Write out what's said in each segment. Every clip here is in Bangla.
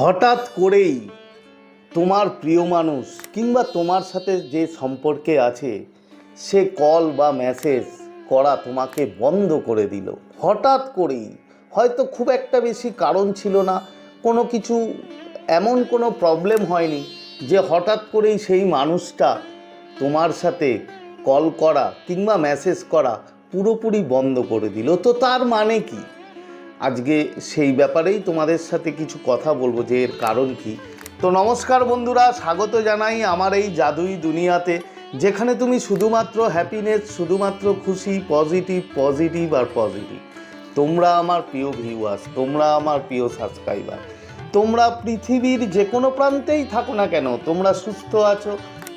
হঠাৎ করেই তোমার প্রিয় মানুষ কিংবা তোমার সাথে যে সম্পর্কে আছে, সে কল বা মেসেজ করা তোমাকে বন্ধ করে দিল। হঠাৎ করেই, হয়তো খুব একটা বেশি কারণ ছিল না, কোনো কিছু, এমন কোনো প্রবলেম হয়নি যে হঠাৎ করেই সেই মানুষটা তোমার সাথে কল করা কিংবা মেসেজ করা পুরোপুরি বন্ধ করে দিল। তো তার মানে কি? আজকে সেই ব্যাপারেই তোমাদের সাথে কিছু কথা বলব যে এর কারণ কি। তো নমস্কার বন্ধুরা, স্বাগত জানাই আমার এই জাদুই দুনিয়াতে, যেখানে তুমি শুধুমাত্র হ্যাপিনেস শুধুমাত্র খুশি পজিটিভ পজিটিভ আর পজিটিভ তোমরা আমার প্রিয় ভিউয়ার্স তোমরা আমার প্রিয় সাবস্ক্রাইবার তোমরা পৃথিবীর যে কোনো প্রান্তেই থাকো না কেন, তোমরা সুস্থ আছো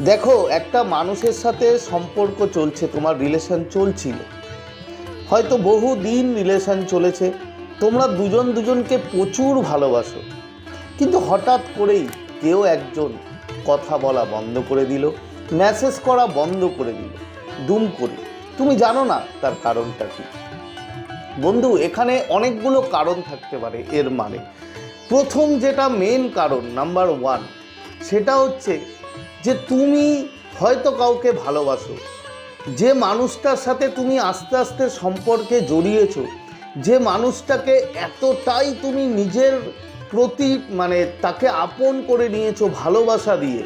দেখো, একটা মানুষের সাথে সম্পর্ক চলছে, তোমার রিলেশন চলছিল। হয়তো বহু দিন রিলেশন চলেছে, তোমরা দুজন দুজনকে প্রচুর ভালোবাসো। কিন্তু হঠাৎ করেই কেউ একজন কথা বলা বন্ধ করে দিল মেসেজ করা বন্ধ করে দিল, দুম করে। তুমি জানো না তার কারণটা কি? বন্ধু, এখানে অনেকগুলো কারণ থাকতে পারে এর মানে। প্রথম যেটা মেন কারণ নাম্বার ওয়ান সেটা হচ্ছে যে তুমি হয়তো কাউকে ভালোবাসো, যে মানুষটার সাথে তুমি আস্তে আস্তে সম্পর্কে জড়িয়েছ, যে মানুষটাকে এতটাই তুমি নিজের প্রতি মানে তাকে আপন করে নিয়েছো ভালোবাসা দিয়ে,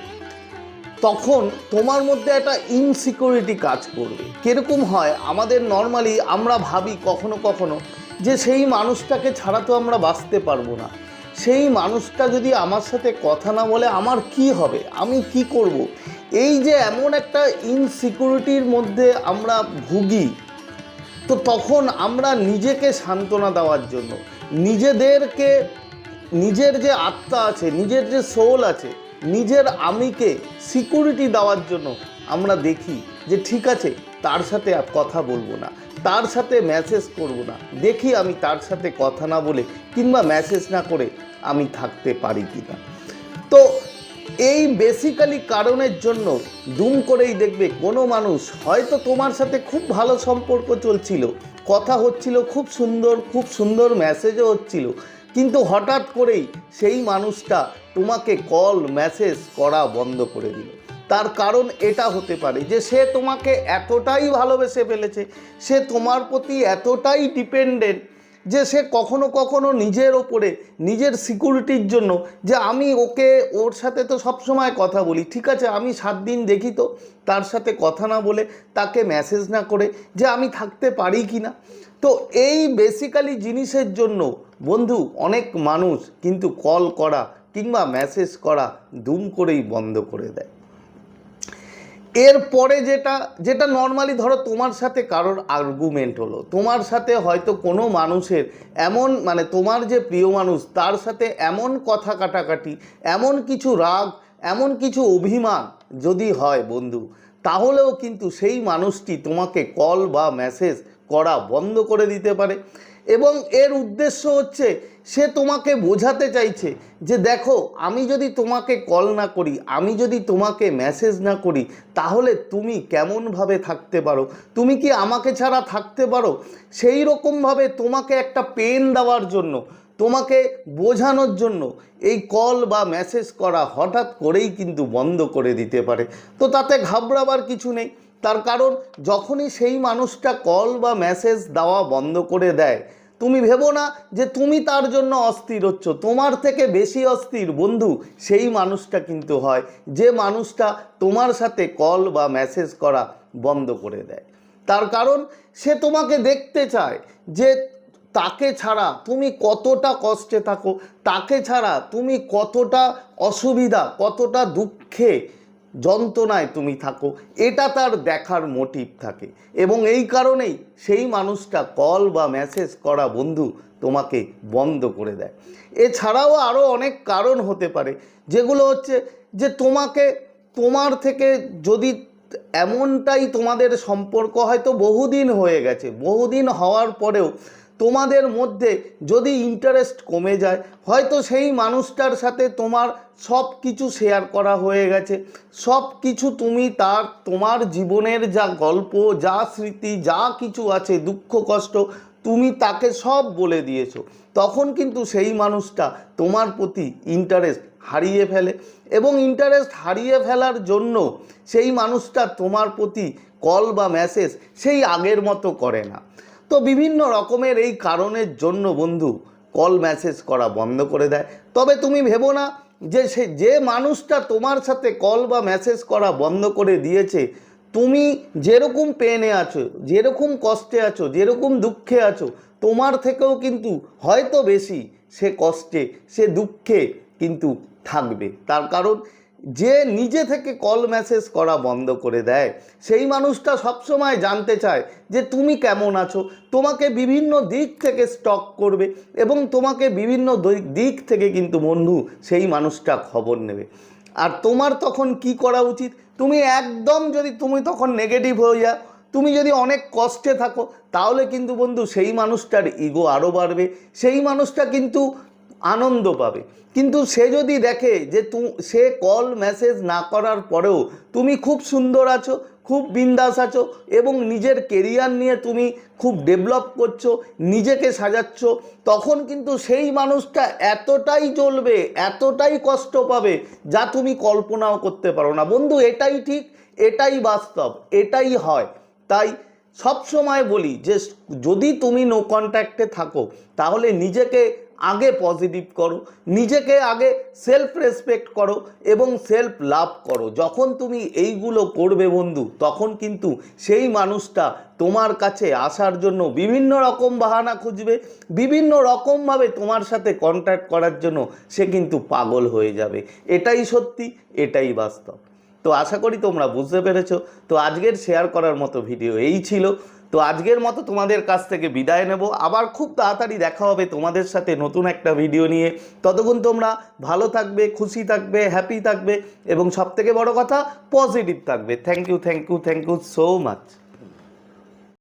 তখন তোমার মধ্যে একটা ইনসিকিউরিটি কাজ করবে। কীরকম হয়, আমাদের নর্মালি আমরা ভাবি কখনো কখনো যে সেই মানুষটাকে ছাড়া তো আমরা বাঁচতে পারব না। সেই মানুষটা যদি আমার সাথে কথা না বলে আমার কি হবে আমি কি করব। এই যে এমন একটা ইনসিকিউরিটির মধ্যে আমরা ভুগি, তো তখন আমরা নিজেকে সান্ত্বনা দেওয়ার জন্য, নিজেদেরকে, নিজের যে আত্মা আছে, নিজের যে সোল আছে, নিজের আমিকে সিকিউরিটি দেওয়ার জন্য আমরা দেখি যে ঠিক আছে, তার সাথে আর কথা বলব না তার সাথে মেসেজ করব না। দেখি আমি তার সাথে কথা না বলে কিংবা মেসেজ না করে আমি থাকতে পারি কি না তো এই বেসিক্যালি কারণের জন্য দুম করেই দেখবে কোনো মানুষ হয়তো তোমার সাথে খুব ভালো সম্পর্ক চলছিল, কথা হচ্ছিল খুব সুন্দর খুব সুন্দর মেসেজও হচ্ছিল, কিন্তু হঠাৎ করেই সেই মানুষটা তোমাকে কল মেসেজ করা বন্ধ করে দিল। তার কারণ এটা হতে পারে যে সে তোমাকে এতটাই ভালোবেসে ফেলেছে, সে তোমার প্রতি এতটাই ডিপেন্ডেন্ট যে সে কখনো কখনো নিজের ওপরে, নিজের সিকিউরিটির জন্য যে আমি ওকে, ওর সাথে তো সবসময় কথা বলি, ঠিক আছে, আমি সাত দিন দেখি তো, তার সাথে কথা না বলে তাকে মেসেজ না করে যে আমি থাকতে পারি কি না। তো এই বেসিক্যালি জিনিসের জন্য বন্ধু, অনেক মানুষ কিন্তু কল করা কিংবা মেসেজ করা দুম করেই বন্ধ করে দেয়। এরপরে যেটা যেটা নর্মালি ধরো তোমার সাথে কারোর আর্গুমেন্ট হলো, তোমার সাথে হয়তো কোনো মানুষের এমন মানে তোমার যে প্রিয় মানুষ, তার সাথে এমন কথা কাটাকাটি, এমন কিছু রাগ, এমন কিছু অভিমান যদি হয় বন্ধু, তাহলেও কিন্তু সেই মানুষটি তোমাকে কল বা মেসেজ করা বন্ধ করে দিতে পারে। এবং এর উদ্দেশ্য হচ্ছে, সে তোমাকে বোঝাতে চাইছে যে দেখো, আমি যদি তোমাকে কল না করি, আমি যদি তোমাকে মেসেজ না করি, তাহলে তুমি কেমনভাবে থাকতে পারো? তুমি কি আমাকে ছাড়া থাকতে পারো? সেই রকমভাবে তোমাকে একটা পেন দেওয়ার জন্য, তোমাকে বোঝানোর জন্য এই কল বা মেসেজ করা হঠাৎ করেই কিন্তু বন্ধ করে দিতে পারে। তো তাতে ঘাবড়াবার কিছু নেই। তার কারণ যখনই সেই মানুষটা কল বা মেসেজ দেওয়া বন্ধ করে দেয়, তুমি ভেবো না যে তুমি তার জন্য অস্থির হচ্ছ। তোমার থেকে বেশি অস্থির বন্ধু সেই মানুষটা কিন্তু হয়, যে মানুষটা তোমার সাথে কল বা মেসেজ করা বন্ধ করে দেয়। তার কারণ সে তোমাকে দেখতে চায় যে তাকে ছাড়া তুমি কতটা কষ্টে থাকো, তাকে ছাড়া তুমি কতটা অসুবিধা, কতটা দুঃখে যন্ত্রণায় তুমি থাকো। এটা তার দেখার মোটিভ থাকে। এবং এই কারণেই সেই মানুষটা কল বা মেসেজ করা বন্ধু তোমাকে বন্ধ করে দেয়। এছাড়াও আরও অনেক কারণ হতে পারে, যেগুলো হচ্ছে যে তোমাকে, তোমার থেকে যদি এমনটাই তোমাদের সম্পর্ক হয়তো বহুদিন হয়ে গেছে। বহুদিন হওয়ার পরেও তোমাদের মধ্যে যদি ইন্টারেস্ট কমে যায়, হয়তো সেই মানুষটার সাথে তোমার সব কিছু শেয়ার করা হয়ে গেছে। সব কিছু তুমি তার, তোমার জীবনের যা গল্প, যা স্মৃতি, যা কিছু আছে, দুঃখ, কষ্ট, তুমি তাকে সব বলে দিয়েছ। তখন কিন্তু সেই মানুষটা তোমার প্রতি ইন্টারেস্ট হারিয়ে ফেলে এবং ইন্টারেস্ট হারিয়ে ফেলার জন্য সেই মানুষটা তোমার প্রতি কল বা মেসেজ সেই আগের মতো করে না। তো বিভিন্ন রকমের এই কারণের জন্য বন্ধু কল মেসেজ করা বন্ধ করে দেয়। তবে তুমি ভেবো না যে সে, যে মানুষটা তোমার সাথে কল বা মেসেজ করা বন্ধ করে দিয়েছে, তুমি যেরকম পেনে আছো, যেরকম কষ্টে আছো, যেরকম দুঃখে আছো, তোমার থেকেও কিন্তু হয়তো বেশি সে কষ্টে, সে দুঃখে কিন্তু থাকবে। তার কারণ যে নিজে থেকে কল মেসেজ করা বন্ধ করে দেয়, সেই মানুষটা সবসময় জানতে চায় যে তুমি কেমন আছো, তোমাকে বিভিন্ন দিক থেকে স্টক করবে এবং তোমাকে বিভিন্ন দিক- থেকে কিন্তু বন্ধু সেই মানুষটা খবর নেবে। আর তোমার তখন কি করা উচিত? তুমি একদম যদি তুমি তখন নেগেটিভ হয়ে যাও, তুমি যদি অনেক কষ্টে থাকো, তাহলে কিন্তু বন্ধু সেই মানুষটার ইগো আরও বাড়বে, সেই মানুষটা কিন্তু আনন্দ পাবে। কিন্তু সে যদি দেখে যে তু, সে কল মেসেজ না করার পরেও তুমি খুব সুন্দর আছো, খুব বিন্দাস আছো এবং নিজের কেরিয়ার নিয়ে তুমি খুব ডেভেলপ করছ, নিজেকে সাজাচ্ছ, তখন কিন্তু সেই মানুষটা এতটাই জ্বলবে, এতটাই কষ্ট পাবে যা তুমি কল্পনাও করতে পারো না। বন্ধু, এটাই ঠিক, এটাই বাস্তব, এটাই হয়। তাই সব সময় বলি যে যদি তুমি নো কন্ট্যাক্টে থাকো, তাহলে নিজেকে আগে পজিটিভ করো, নিজেকে আগে সেলফ রেসপেক্ট করো এবং সেলফ লাভ করো। যখন তুমি এইগুলো করবে বন্ধু, তখন কিন্তু সেই মানুষটা তোমার কাছে আসার জন্য বিভিন্ন রকম বাহানা খুঁজবে, বিভিন্ন রকমভাবে তোমার সাথে কন্ট্যাক্ট করার জন্য সে কিন্তু পাগল হয়ে যাবে। এটাই সত্যি, এটাই বাস্তব। তো আশা করি তোমরা বুঝতে পেরেছ। তো আজকের শেয়ার করার মতো ভিডিও এই ছিল। তো আজকের মতো তোমাদের কাছ থেকে বিদায় নেব। আবার খুব তাড়াতাড়ি দেখা হবে তোমাদের সাথে নতুন একটা ভিডিও নিয়ে। ততক্ষণ তোমরা ভালো থাকবে, খুশি থাকবে হ্যাপি থাকবে এবং সবথেকে বড় কথা পজিটিভ থাকবে। Thank you thank you thank you so much